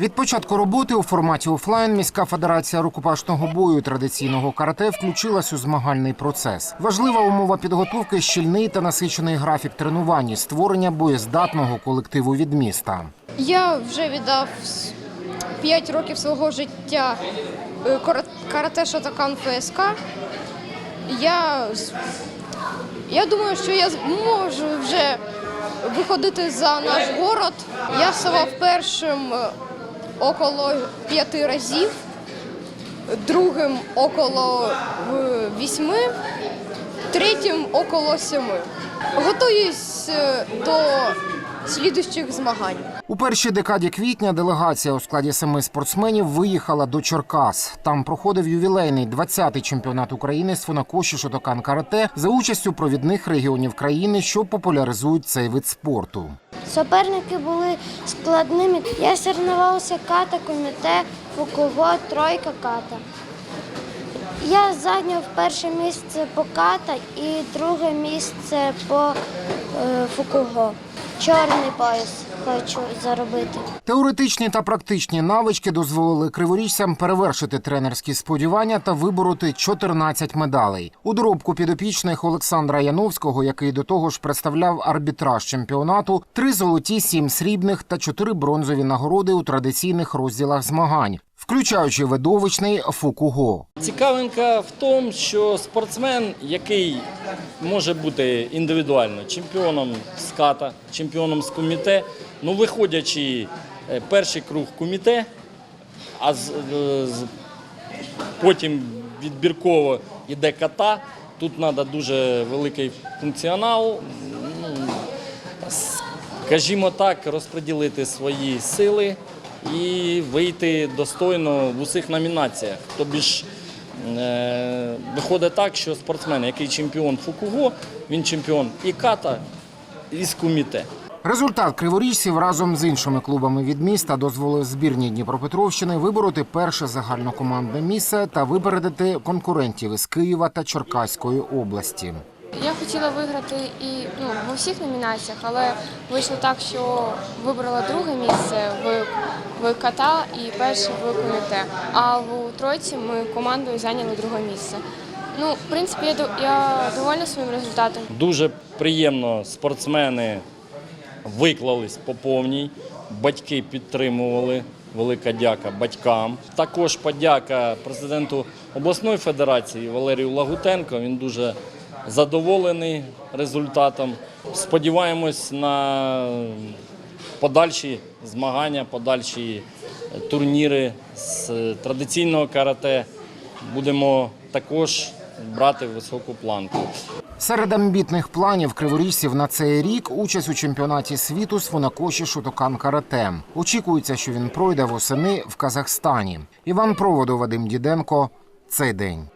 Від початку роботи у форматі офлайн міська федерація рукопашного бою традиційного карате включилась у змагальний процес. Важлива умова підготовки щільний та насичений графік тренувань створення боєздатного колективу від міста. Я вже віддав 5 років свого життя е, кара- карате Шотокан ФСК. Я, я думаю, що я зможу вже виходити за наш город. Я ставав першим е, около п'яти разів, другим около е, вісьми, третім около семи. Готуюсь е, до слідуючих змагань. У першій декаді квітня делегація у складі семи спортсменів виїхала до Черкас. Там проходив ювілейний 20-й чемпіонат України з фунакоші Шотокан карате за участю провідних регіонів країни, що популяризують цей вид спорту. Суперники були складними. Я соревнувався ката, коміте, фукуго, тройка ката. Я зайняв перше місце по ката і друге місце по е, фукуго. Чорний пояс хочу заробити. Теоретичні та практичні навички дозволили криворіжцям перевершити тренерські сподівання та вибороти 14 медалей. У доробку підопічних Олександра Яновського, який до того ж представляв арбітраж чемпіонату, три золоті, сім срібних та чотири бронзові нагороди у традиційних розділах змагань, включаючи видовищний фукуго. Цікавинка в тому, що спортсмен, який може бути індивідуально чемпіоном з ката, чемпіоном з коміте, ну виходячи е, перший круг коміте, а з, е, з- потім відбірково йде ката. Тут треба дуже великий функціонал. Ну, скажімо так, розподілити свої сили і вийти достойно в усіх номінаціях. Тобі ж виходить так, що спортсмен, який чемпіон Фукуго, він чемпіон і ката, і з куміте. Результат криворіжців разом з іншими клубами від міста дозволив збірній Дніпропетровщини вибороти перше загальнокомандне місце та випередити конкурентів із Києва та Черкаської області. Я хотіла виграти і ну, в усіх номінаціях, але вийшло так, що вибрала друге місце в, в ката і перше в коміте. А в тройці ми командою зайняли друге місце. Ну, в принципі, я, я довольна своїм результатом. Дуже приємно спортсмени виклались по повній, батьки підтримували. Велика дяка батькам. Також подяка президенту обласної федерації Валерію Лагутенко. Він дуже задоволений результатом. Сподіваємось на подальші змагання, подальші турніри з традиційного карате. Будемо також брати високу планку. Серед амбітних планів криворіжців на цей рік участь у чемпіонаті світу з фунакоші Шотокан карате. Очікується, що він пройде восени в Казахстані. Іван Проводов, Вадим Діденко. Цей день.